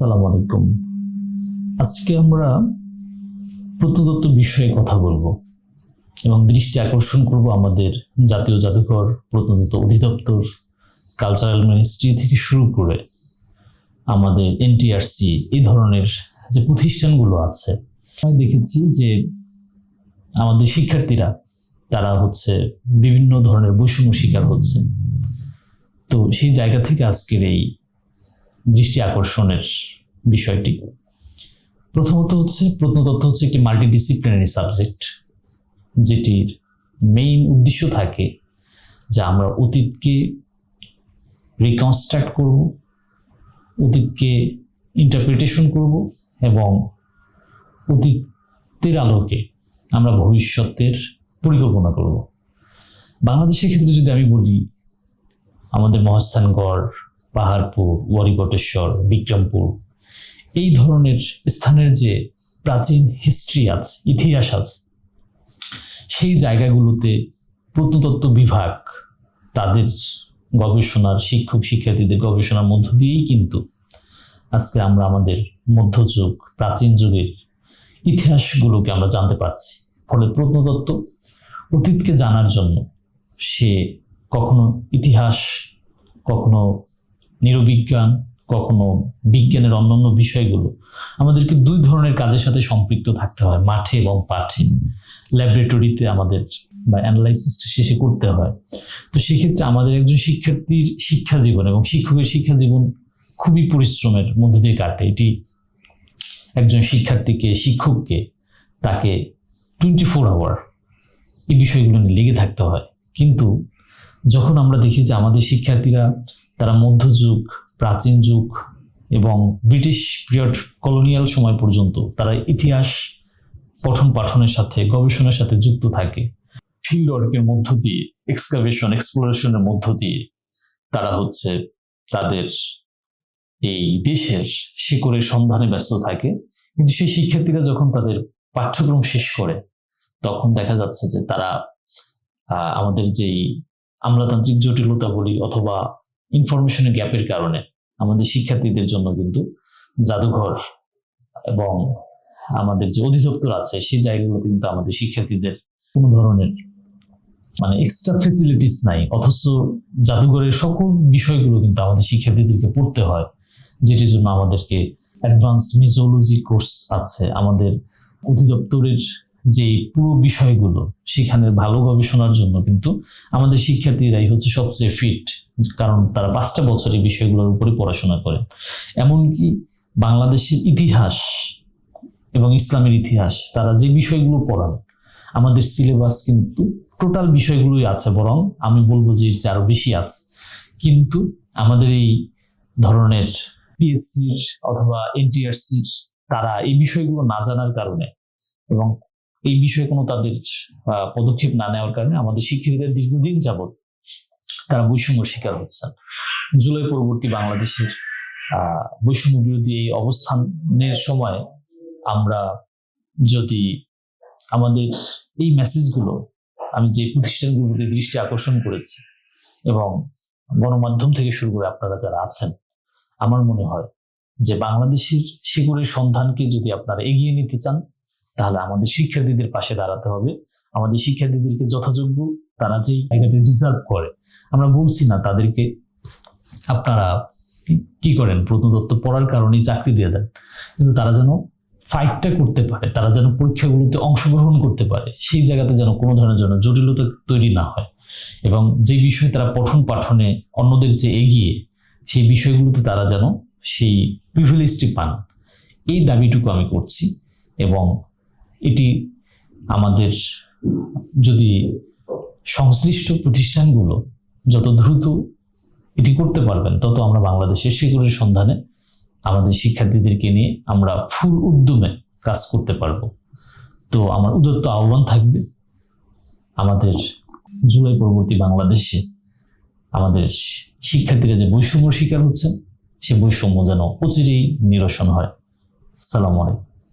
সালাম আলাইকুম। আজকে আমরা প্রত্নতত্ত্ব বিষয়ে কথা বলব এবং দৃষ্টি আকর্ষণ করব আমাদের জাতীয় জাদুঘর প্রত্নতত্ত্ব অধিদপ্তর কালচারাল মিনিস্ট্রি থেকে শুরু করে আমাদের এনটিআরসি এই ধরনের যে প্রতিষ্ঠানগুলো আছে, আমি দেখেছি যে আমাদের শিক্ষার্থীরা, তারা হচ্ছে বিভিন্ন ধরনের বৈষম্য শিকার হচ্ছে। তো সেই জায়গা থেকে আজকের এই দৃষ্টি আকর্ষণের বিষয়টি। প্রথমত হচ্ছে, প্রত্নতত্ত্ব হচ্ছে একটি মাল্টিডিসিপ্লিনারি সাবজেক্ট যেটির মেইন উদ্দেশ্য থাকে যে আমরা অতীতকে রিকনস্ট্রাক্ট করব, অতীতকে ইন্টারপ্রিটেশন করব এবং অতীতের আলোকে আমরা ভবিষ্যতের পরিকল্পনা করব। বাংলাদেশের ক্ষেত্রে যদি আমি বলি, আমাদের মহাস্থানগড় পাহাড়পুর ওয়ারিবটেশ্বর বিক্রমপুর, এই ধরনের স্থানের যে প্রাচীন হিস্ট্রি আছে, ইতিহাস আছে, সেই জায়গাগুলোতে প্রত্নতত্ত্ব বিভাগ তাদের গবেষণার শিক্ষক শিক্ষার্থীদের গবেষণার মধ্য দিয়েই কিন্তু আজকে আমরা আমাদের মধ্যযুগ, প্রাচীন যুগের ইতিহাসগুলোকে আমরা জানতে পারছি। ফলে প্রত্নতত্ত্ব অতীতকে জানার জন্য সে কখনো ইতিহাস, কখনো নিরবিজ্ঞান, কখনো বিজ্ঞানের অন্যান্য বিষয়গুলো, আমাদেরকে দুই ধরনের কাজের সাথে সম্পৃক্ত থাকতে হয়, মাঠে এবং পাঠে। ল্যাবরেটরিতে আমাদের বা অ্যানালাইসিস শেষে করতে হয়। তো সেক্ষেত্রে আমাদের একজন শিক্ষার্থীর শিক্ষা জীবন এবং শিক্ষকের শিক্ষা জীবন খুবই পরিশ্রমের মধ্য দিয়ে কাটে। এটি একজন শিক্ষার্থীকে, শিক্ষককে তাকে টোয়েন্টি ফোর আওয়ার এই বিষয়গুলো নিয়ে লেগে থাকতে হয়। কিন্তু যখন আমরা দেখি যে আমাদের শিক্ষার্থীরা তারা মধ্যযুগ, প্রাচীন যুগ এবং ব্রিটিশ পিরিয়ড কলোনিয়াল সময় পর্যন্ত তারা ইতিহাস, পঠন পাঠনের সাথে, গবেষণার সাথে যুক্ত থাকে। ফিল্ড ওয়ার্কের মধ্য দিয়ে এক্সকাভেশন এক্সপ্লোরেশনের মধ্য দিয়ে তারা হচ্ছে তাদের এই দেশের শিকড়ের সন্ধানে ব্যস্ত থাকে। কিন্তু সেই শিক্ষার্থীরা যখন তাদের পাঠ্যক্রম শেষ করে, তখন দেখা যাচ্ছে যে তারা আমাদের যেই আমলাতান্ত্রিক জটিলতা বলি অথবা ইনফরমেশনের গ্যাপের কারণে আমাদের শিক্ষার্থীদের জন্য কিন্তু জাদুঘর এবং আমাদের যে অধিদপ্তর আছে, সেই জায়গাগুলোতে কিন্তু আমাদের শিক্ষার্থীদের কোনো ধরনের মানে এক্সট্রা ফেসিলিটিস নাই। অথচ জাদুঘরের সকল বিষয়গুলো কিন্তু আমাদের শিক্ষার্থীদেরকে পড়তে হয়, যেটির জন্য আমাদেরকে অ্যাডভান্স মিজোলজি কোর্স আছে। আমাদের অধিদপ্তরের যে পুরো বিষয়গুলো সেখানে ভালো গবেষণার জন্য কিন্তু আমাদের শিক্ষার্থীরাই হচ্ছে সবচেয়ে ফিট কারণ তারা পাঁচটা বছর এই বিষয়গুলোর উপরে পড়াশোনা করেন। এমনকি বাংলাদেশের ইতিহাস এবং ইসলামের ইতিহাস, তারা যে বিষয়গুলো পড়ান, আমাদের সিলেবাস কিন্তু টোটাল বিষয়গুলোই আছে, বরং আমি বলব যে এর আরও বেশি আছে। কিন্তু আমাদের এই ধরনের পিএসসির অথবা এনটিআরসির তারা এই বিষয়গুলো না জানার কারণে এবং এই বিষয়ে কোনো তাদের পদক্ষেপ না নেওয়ার কারণে আমাদের শিক্ষার্থীদের দীর্ঘদিন যাবৎ তারা বৈষম্য শিকার হচ্ছেন। জুলাই পরবর্তী বাংলাদেশের বৈষম্য বিরোধী এই অবস্থানের সময় আমরা যদি আমাদের এই মেসেজগুলো আমি যে প্রতিষ্ঠানগুলোতে দৃষ্টি আকর্ষণ করেছি এবং গণমাধ্যম থেকে শুরু করে আপনারা যারা আছেন, আমার মনে হয় যে বাংলাদেশের শিকড়ের সন্ধানকে যদি আপনারা এগিয়ে নিতে চান তাহলে আমাদের শিক্ষার্থীদের পাশে দাঁড়াতে হবে। আমাদের শিক্ষার্থীদেরকে যথাযোগ্য তারা যেই জায়গাটা ডিজার্ভ করে, আমরা বলছি না তাদেরকে আপনারা কি- করেন? প্রত্নতত্ত্ব পড়ার কারণেই চাকরি দিয়ে দেন। কিন্তু তারা যেন ফাইটটা করতে পারে, তারা যেন পরীক্ষাগুলোতে অংশগ্রহণ করতে পারে, সেই জায়গাতে যেন কোনো ধরনের জন্য জটিলতা তৈরি না হয়। এবং যে বিষয়ে তারা পঠন পাঠনে অন্যদের যে এগিয়ে, সেই বিষয়গুলোতে তারা যেন সেই প্রিভিলেজটি পান। এই দাবিটুকু আমি করছি এবং এটি আমাদের যদি সংশ্লিষ্ট প্রতিষ্ঠানগুলো যত দ্রুত এটি করতে পারবেন, তত আমরা বাংলাদেশের শিকড়ের সন্ধানে আমাদের শিক্ষার্থীদেরকে নিয়ে আমরা ফুল উদ্যমে কাজ করতে পারব। তো আমার উদত্ত আহ্বান থাকবে, আমাদের জুলাই পরবর্তী বাংলাদেশে আমাদের শিক্ষার্থীরা যে বৈষম্য শিকার হচ্ছেন সে বৈষম্য যেন অচিরেই নিরসন হয়। সালাম আলাইকুম।